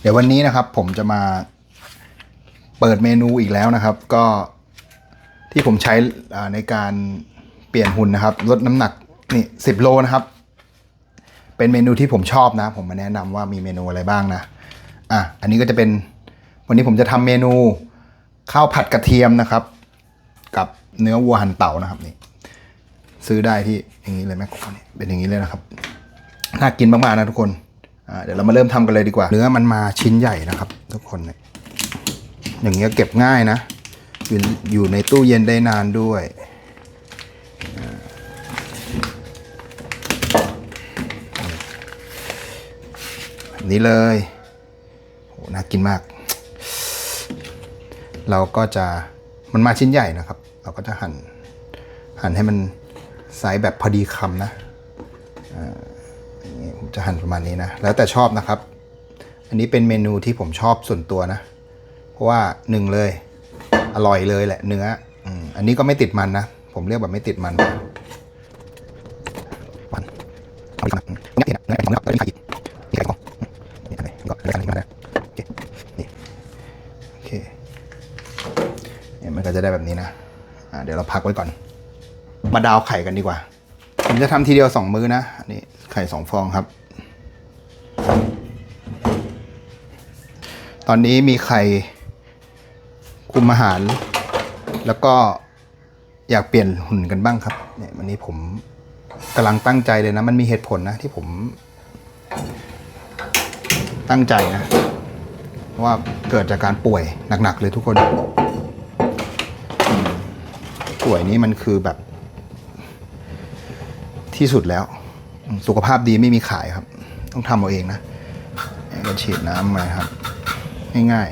เดี๋ยววันนี้นะครับผมจะมาเปิดเมนูอีกแล้วนะครับ ก็ที่ผมใช้ในการเปลี่ยนหุ่นนะครับ ลดน้ำหนักนี่สิบโลนะครับ เป็นเมนูที่ผมชอบนะ ผมมาแนะนำว่ามีเมนูอะไรบ้างนะอะอันนี้ก็จะเป็นวันนี้ผมจะทำเมนูข้าวผัดกระเทียมนะครับ กับเนื้อวัวหั่นเต่านะครับนี่ซื้อได้ที่อย่างนี้เลยแม่โคนี่เป็นอย่างนี้เลยนะครับน่ากินมากๆนะทุกคน เดี๋ยวเรามาเริ่มทำกันเลยดีกว่า เนื้อมันมาชิ้นใหญ่นะครับ ทุกคนเนี่ยอย่างเงี้ยเก็บง่ายนะ อยู่อยู่ในตู้เย็นได้นานด้วยนี้เลยโหน่ากินมาก เราก็จะมันมาชิ้นใหญ่นะครับ เราก็จะหั่นหั่นให้มันไซส์แบบพอดีคำนะอ่า นี้ผมจะหั่นประมาณนี้นะ แล้วแต่ชอบนะครับ อันนี้เป็นเมนูที่ผมชอบส่วนตัวนะ เพราะว่าหนึ่งเลย อร่อยเลยแหละเนื้ออันนี้ก็ไม่ติดมันนะ ผมเรียกแบบไม่ติดมันมันเอาไปทำเนื้อเนื้อของเนื้อไม่ขาดอีกนี่ไก่ของนี่อะไรก็เนื้ออันนี้มาแล้วโอเคนี่โอเคเนี่ยมันก็จะได้แบบนี้นะอ่าเดี๋ยวเราพักไว้ก่อน มาดาวไข่กันดีกว่า ผมจะทำทีเดียวสองมื้อนะนนี้ ไข่สองฟองครับ ตอนนี้มีไข่คุมอาหาร แล้วก็อยากเปลี่ยนหุ่นกันบ้างครับ เนี่ยวันนี้ผมกำลังตั้งใจเลยนะ มันมีเหตุผลนะที่ผมตั้งใจนะเพราะว่าเกิดจากการป่วยหนักๆเลยทุกคน ป่วยนี้มันคือแบบที่สุดแล้ว สุขภาพดีไม่มีขายครับ ต้องทำเอาเองนะก็ฉีดน้ำมาครับ ง่าย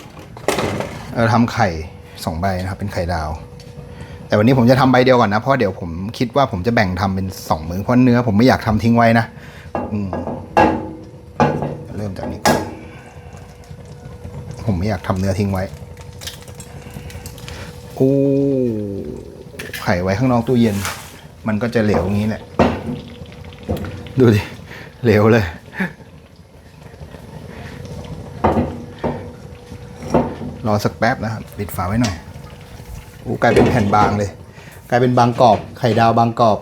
ๆเราทำไข่สองใบนะครับ เป็นไข่ดาว แต่วันนี้ผมจะทำใบเดียวก่อนนะ เพราะเดี๋ยวผมคิดว่าผมจะแบ่งทำเป็นสองมือเพราะเนื้อผมไม่อยากทำทิ้งไว้นะอืเริ่มจากนี้ก่อนผมไม่อยากทำเนื้อทิ้งไว้โอ้ไข่ไว้ข้างนอกตู้เย็น มันก็จะเหลวอย่างนี้แหละ ดูดิเหลวเลย รอสักแป๊บนะครับ ปิดฝาไว้หน่อยโอ้กลายเป็นแผ่นบางเลย กลายเป็นบางกรอบ ไข่ดาวบางกรอบ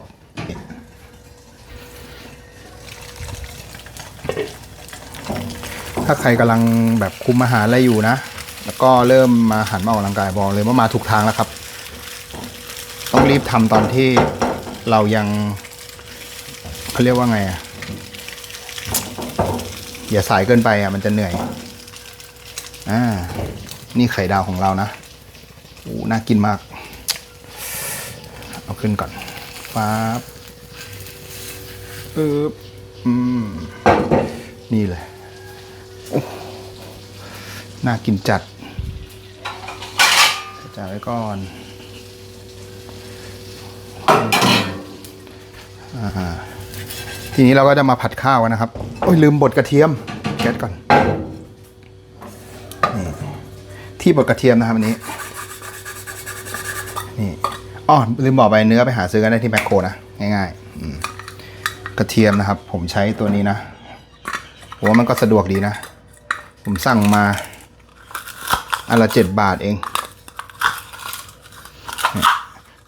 ถ้าใครกำลังแบบคุมอาหารอะไรอยู่นะ แล้วก็เริ่มมาหันมาออกกำลังกายบอกเลยว่ามาถูกทางแล้วครับ ต้องรีบทำตอนที่เรายัง เขาเรียกว่าไงอะอย่าสายเกินไปอะมันจะเหนื่อย อ่า นี่ไข่ดาวของเรานะโอ้น่ากินมาก เอาขึ้นก่อนฟ้าบปึ๊บอืม นี่เลยน่ากินจัดจ่ายไว้ก่อนอ่า ทีนี้เราก็จะมาผัดข้าวกันนะครับ โอ้ยลืมบดกระเทียมแก๊สก่อน นี่ที่บดกระเทียมนะครับอันนี้ นี่อ๋อลืมบอกไปเนื้อไปหาซื้อกันได้ที่แมคโครนะ ง่ายๆกระเทียมนะครับ ผมใช้ตัวนี้นะผมว่ามันก็สะดวกดีนะ ผมสั่งมาอันละเจ็ดบาทเอง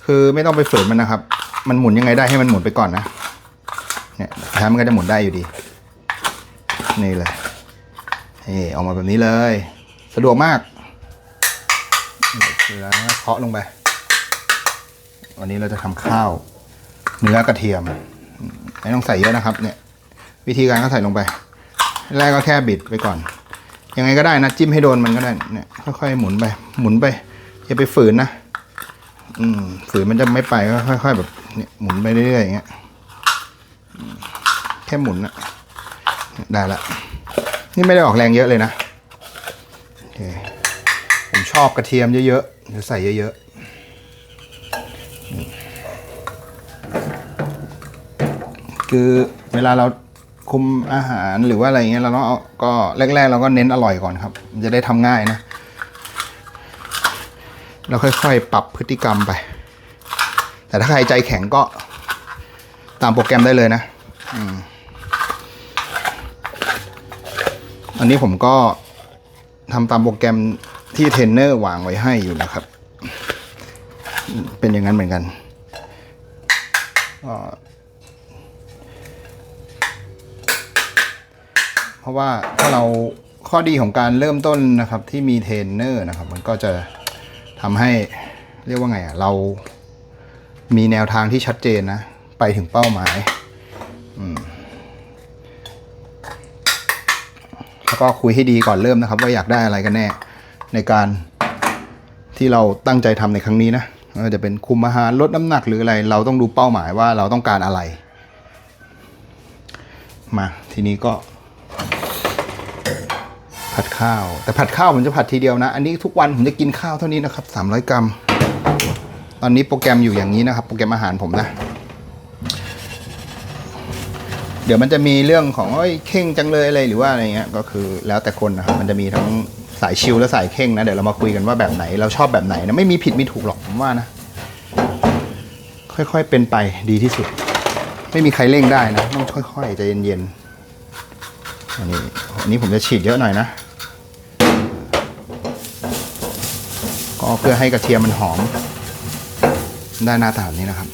คือไม่ต้องไปฝืนมันนะครับ มันหมุนยังไงได้ให้มันหมุนไปก่อนนะ เนี่ยท้ายมันก็จะหมุนได้อยู่ดี นี่เลยนี่ออกมาแบบนี้เลย สะดวกมากเกลือแล้วเคาะลงไป วันนี้เราจะทำข้าวเนื้อกระเทียมไม่ต้องใส่เยอะนะครับ เนี่ย วิธีการก็ใส่ลงไป แรกก็แค่บิดไปก่อน ยังไงก็ได้นะจิ้มให้โดนมันก็ได้เนี่ยค่อยๆหมุนไป หมุนไปอย่าไปฝืนนะ อืมฝืนมันจะไม่ไปก็ค่อย ๆ แบบเนี่ยหมุนไปเรื่อยๆอย่างเงี้ย ค่หมุนนะได้ละ นี่ไม่ได้ออกแรงเยอะเลยนะโอเคผมชอบกระเทียมเยอะๆจะใส่เยอะๆ คือเวลาเราคุมอาหารหรือว่าอะไรเงี้ยเราต้องเอาก็แรก ๆ เราก็เน้นอร่อยก่อนครับ จะได้ทำง่ายนะแล้วค่อยๆ ปรับพฤติกรรมไป แต่ถ้าใครใจแข็งก็ตามโปรแกรมได้เลยนะ อืม อันนี้ผมก็ทำตามโปรแกรมที่เทรนเนอร์วางไว้ให้อยู่นะครับ เป็นอย่างนั้นเหมือนกันเพราะว่าถ้าเราข้อดีของการเริ่มต้นนะครับที่มีเทรนเนอร์นะครับ มันก็จะทำให้เรียกว่าไงอะเรามีแนวทางที่ชัดเจนนะ ไปถึงเป้าหมายแล้ ก็คุยให้ดีก่อนเริ่มนะครับ ว่าอยากได้อะไรกันแน่ ในการที่เราตั้งใจทำในครั้งนี้นะาจะเป็นคุมอาหารลดน้ำหนักหรืออะไร เราต้องดูเป้าหมายว่าเราต้องการอะไร มาทีนี้ก็ ผัดข้าว แต่ผัดข้าวผมจะผัดทีเดียวนะ อันนี้ทุกวันผมจะกินข้าวเท่านี้นะครับ300 กรัม ตอนนี้โปรแกรมอยู่อย่างนี้นะครับ โปรแกรมอาหารผมนะ เดี๋ยวมันจะมีเรื่องของเอ้ยเข่งจังเลยอะไรหรือว่าอะไรเงี้ยก็คือแล้วแต่คนนะครับมันจะมีทั้งสายชิลและสายเข่งนะเดี๋ยวเรามาคุยกันว่าแบบไหนเราชอบแบบไหนนะไม่มีผิดมีถูกหรอกผมว่านะ ค่อยๆเป็นไปดีที่สุด ไม่มีใครเร่งได้นะต้องค่อยๆใจเย็นๆอันนี้อันนี้ผมจะฉีดเยอะหน่อยนะก็เพื่อให้กระเทียมมันหอม ได้หน้าตาแบบนี้นะครับ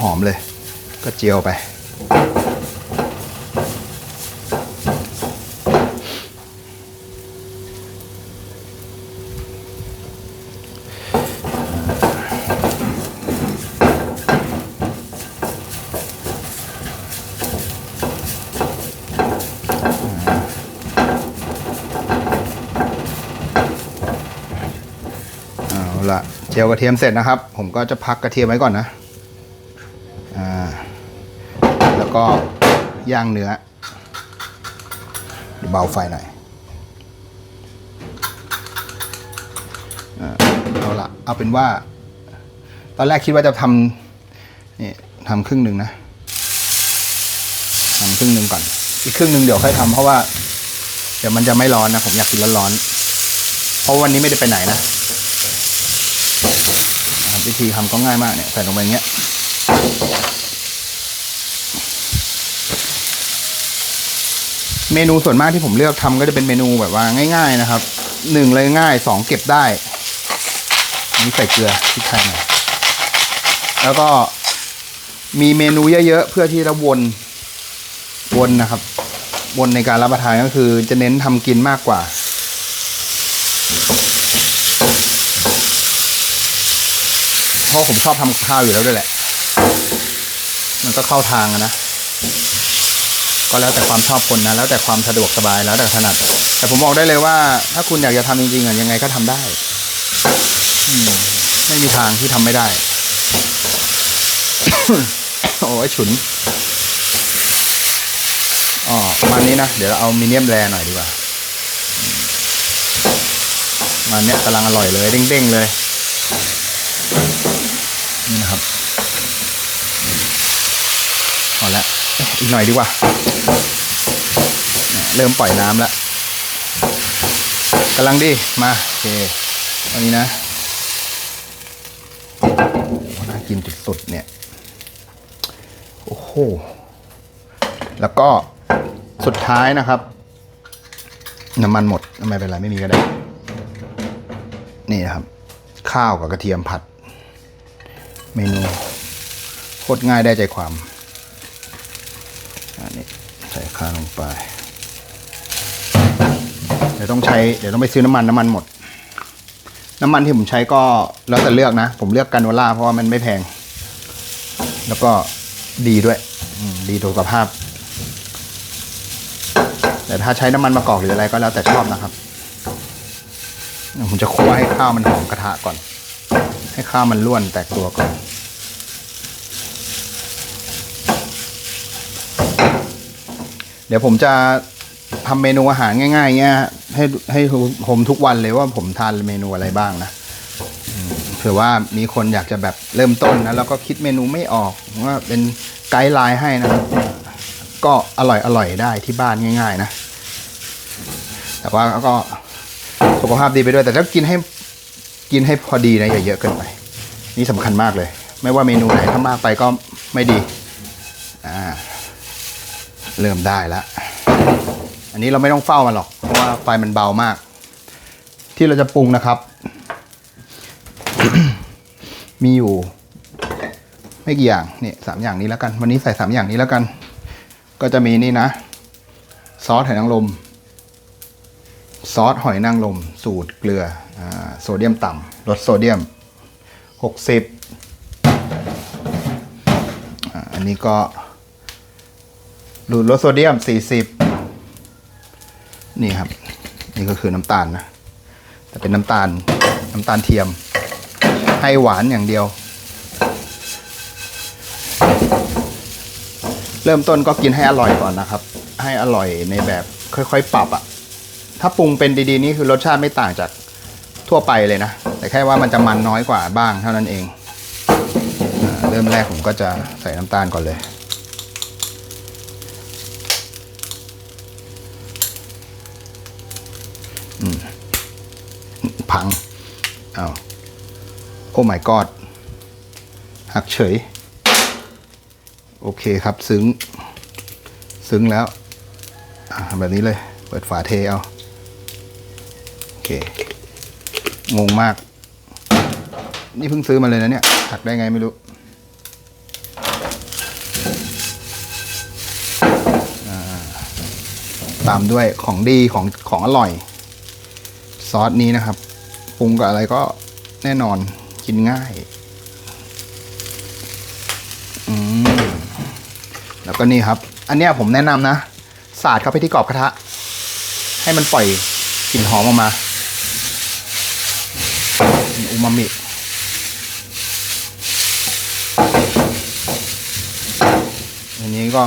หอมๆเลย ก็เจียวไป จียวกระเทียมเสร็จนะครับ ผมก็จะพักกระเทียมไว้ก่อนนะอ่าแล้วก็ย่างเนื้อเบาไฟหน่อยเอาละเอาเป็นว่า ตอนแรกคิดว่าจะทำนี่ทำครึ่งหนึ่งนะทำครึ่งหนึ่งก่อน อีกครึ่งหนึ่งเดี๋ยวค่อยทำเพราะว่า เดี๋ยวมันจะไม่ร้อนนะ ผมอยากกินร้อนๆเพราะวันนี้ไม่ได้ไปไหนนะ วิธีทำก็ง่ายมากเนี่ยใส่ลงไปอย่างเงี้ยเมนูส่วนมากที่ผมเลือกทำก็จะเป็นเมนูแบบว่าง่าย ๆนะครับหนึ่งเลยง่ายสองเก็บได้นนี่ใส่เกลือพริกไทยหน่อยแล้วก็มีเมนูเยอะๆเพื่อที่จะวนวนนะครับ วนในการรับประทานก็คือจะเน้นทำกินมากกว่า เพราะผมชอบทำข้าวอยู่แล้วด้วยแหละ มันก็เข้าทางนะ ก็แล้วแต่ความชอบคนนะ แล้วแต่ความสะดวกสบายแล้วแต่ถนัด แต่ผมบอกได้เลยว่า ถ้าคุณอยากจะทำจริงๆอะยังไงก็ทำได้อืมไม่มีทางที่ทำไม่ได้ โอ้ยฉุนอ๋อประมาณนี้นะ เดี๋ยวเราเอามีเนียมแรหน่อยดีกว่ามันเนี้ยกำลังอร่อยเลย เด้งๆเลย นะครับพอแล้วอ๊ะอีกหน่อยดีกว่า เริ่มปล่อยน้ำแล้วกำลังดีมาโอเคตอนนี้นะโอ้โหน่ากินสุดๆเนี่ยโอ้โหแล้วก็สุดท้ายนะครับ น้ำมันหมดไม่เป็นไรไม่มีก็ได้ นี่นะครับ ข้าวกับกระเทียมผัด เมนูโคตรง่ายได้ใจความอันนี้ใส่ข้าวลงไป เดี๋ยวต้องใช้เดี๋ยวต้องไปซื้อน้ำมันน้ำมันหมด น้ำมันที่ผมใช้ก็แล้วแต่เลือกนะ ผมเลือกกันวล่าเพราะว่ามันไม่แพง แล้วก็ดีด้วยดีต่อสุขภาพ แต่ถ้าใช้น้ำมันมะกอกหรืออะไรก็แล้วแต่ชอบนะครับผมจะคั่วให้ข้าวมันหอมกระทะก่อน ให้ข้าวมันร่วนแตกตัวก่อนเดี๋ยวผมจะทำเมนูอาหารง่ายๆเงี้ยให้ให้ผมทุกวันเลยว่าผมทานเมนูอะไรบ้างนะเผื่อว่ามีคนอยากจะแบบเริ่มต้นนะแล้วก็คิดเมนูไม่ออกว่าเป็นไกด์ไลน์ให้นะก็อร่อยอร่อยได้ที่บ้านง่าย ๆ นะ แต่ว่าก็สุขภาพดีไปด้วยแต่ถ้ากินให้ กินให้พอดีนะอย่าเยอะเกินไป นี่สำคัญมากเลย ไม่ว่าเมนูไหนถ้ามากไปก็ไม่ดีอ่าเริ่มได้แล้วอันนี้เราไม่ต้องเฝ้ามันหรอก เพราะว่าไฟมันเบามาก ที่เราจะปรุงนะครับ มีอยู่ ไม่กี่อย่างนี่สามอย่างนี้แล้วกัน วันนี้ใส่สามอย่างนี้แล้วกัน ก็จะมีนี่นะ ซอสหอยนางรมซอสหอยนางรมสูตรเกลือ โซเดียมต่ำลดโซเดียม 60 อันนี้ก็ดูดลดโซเดียม 40 นี่ครับ นี่ก็คือน้ำตาลนะ แต่เป็นน้ำตาลน้ำตาลเทียม ให้หวานอย่างเดียว เริ่มต้นก็กินให้อร่อยก่อนนะครับ ให้อร่อยในแบบค่อยๆ ปรับอะถ้าปรุงเป็นดีๆ นี่คือรสชาติไม่ต่างจาก ทั่วไปเลยนะ แต่แค่ว่ามันจะมันน้อยกว่าบ้างเท่านั้นเองเริ่มแรกผมก็จะใส่น้ำตาลก่อนเลยอืมพังเอาวโอ้ my god หักเฉย โอเคครับซึ้ง ซึ้งแล้วแบบนี้เลย เปิดฝาเทเอา โอเค งงมาก นี่เพิ่งซื้อมาเลยนะเนี่ยหักได้ไงไม่รู้ตามด้วยของดีของของอร่อย ซอสนี้นะครับปรุงกับอะไรก็แน่นอนกินง่ายอืมแล้วก็นี่ครับ อันเนี้ยผมแนะนำนะ สาดเข้าไปที่กรอบกระทะ ให้มันปล่อยกลิ่นหอมออกมา มามิอันนี้ก็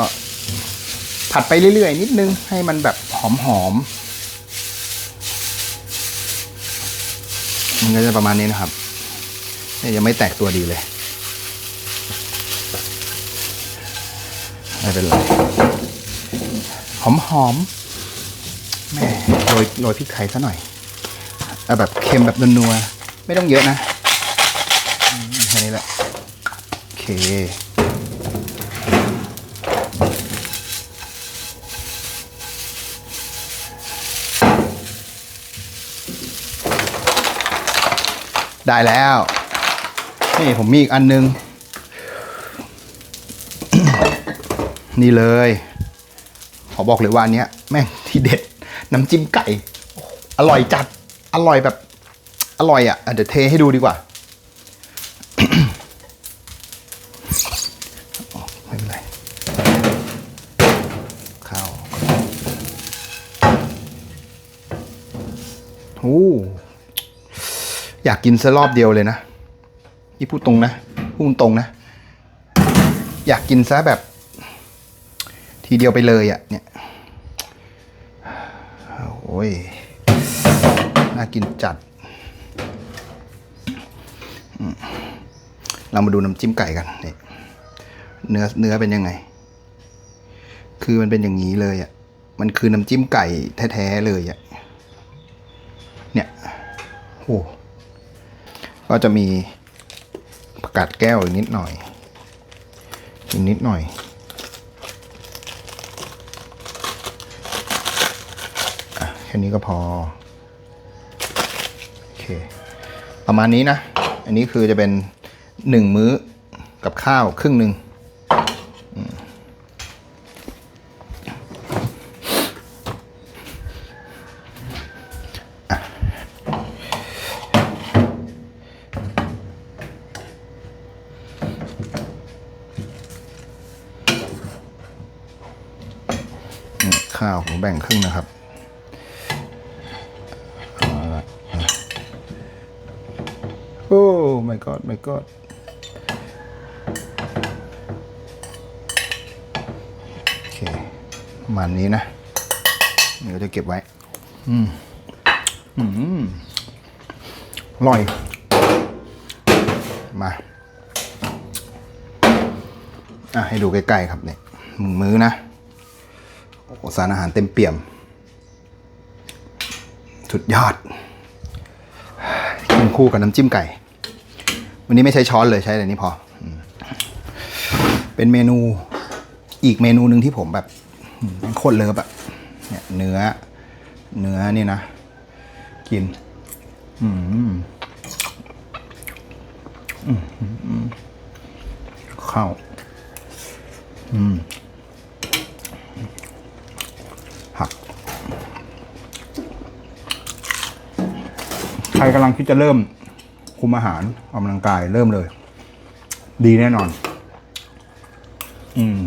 ผัดไปเรื่อยๆ นิดนึงให้มันแบบหอมๆ มันก็จะประมาณนี้นะครับเนี่ยยังไม่แตกตัวดีเลย ไม่เป็นไร หอมหอมๆแม่โรยโรยพริกไทยซะหน่อย เอาแบบเค็มแบบนัวๆ ไม่ต้องเยอะนะแค่นี้แหละโอเคได้แล้ว นี่ผมมีอีกอันนึง นี่เลย ขอบอกเลยว่าอันเนี้ยแม่งที่เด็ด น้ำจิ้มไก่ อร่อยจัด อร่อยแบบ อร่อยอะอะเดี๋ยวเทให้ดูดีกว่าไม่เป็นไรข้าวโอ้อยากกินซะรอบเดียวเลยนะนี่พูดตรงนะพูดตรงนะ อยากกินซะแบบ ทีเดียวไปเลยอะ่ะเนี่ยโอ้ยน่ากินจัด เรามาดูน้ำจิ้มไก่กันนี่เนื้อเนื้อเป็นยังไง คือมันเป็นอย่างนี้เลยอะ่ะ มันคือน้ำจิ้มไก่แท้ๆเลยอะ่ะ เนี่ยโอ้ก็จะมีผักกาดแก้วอีกนิดหน่อยอีกนิดหน่อยอะแค่นี้ก็พอ โอเค ประมาณนี้นะ อันนี้คือจะเป็นหนึ่งมื้อกับข้าวครึ่งหนึ่งอืมอะนี่ข้าวผมแบ่งครึ่งนะครับ โอ้ my god my god โอเคประมาณนี้นะเดี๋ยวจะเก็บไว้ อืม อืมอร่อย มา อะ ให้ดูใกล้ๆครับเนี่ยมื้อนะ โอ้สารอาหารเต็มเปี่ยม สุดยอดกินคู่กับน้ำจิ้มไก่ วันนี้ไม่ใช้ช้อนเลยใช้แต่นี้พอ เป็นเมนูอีกเมนูหนึ่งที่ผมแบบโคตรเลิฟอะเนี่ยเนื้อ เนื้อนี่นะ กิน อืมอข้าวอืมผัก ใครกำลังคิดจะเริ่ม คุมอาหารออกกำลังกายเริ่มเลย ดีแน่นอน อืม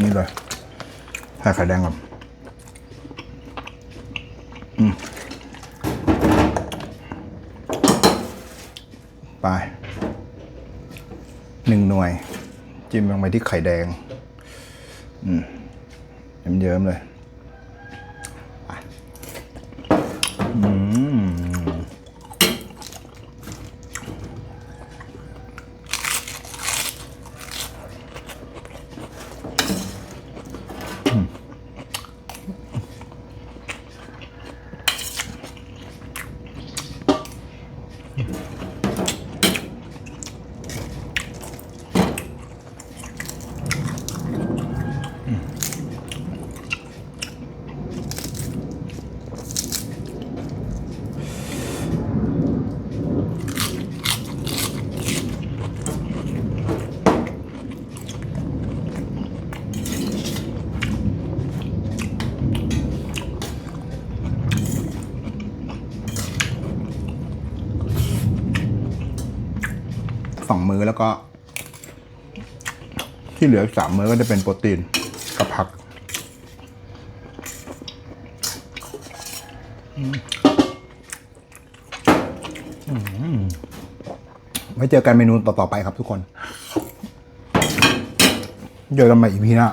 นี่เลยใส่ไข่แดงก่อนอืมไปหนึ่งหน่วย จิ้มลงไปที่ไข่แดง อืมเยิ้มๆเลย มื้อแล้วก็ ที่เหลือสามมื้อก็จะเป็นโปรตีนกับผักไว้เจอกันเมนูต่อ ๆ ไปครับทุกคน เจอกันใหม่อีพีหน้า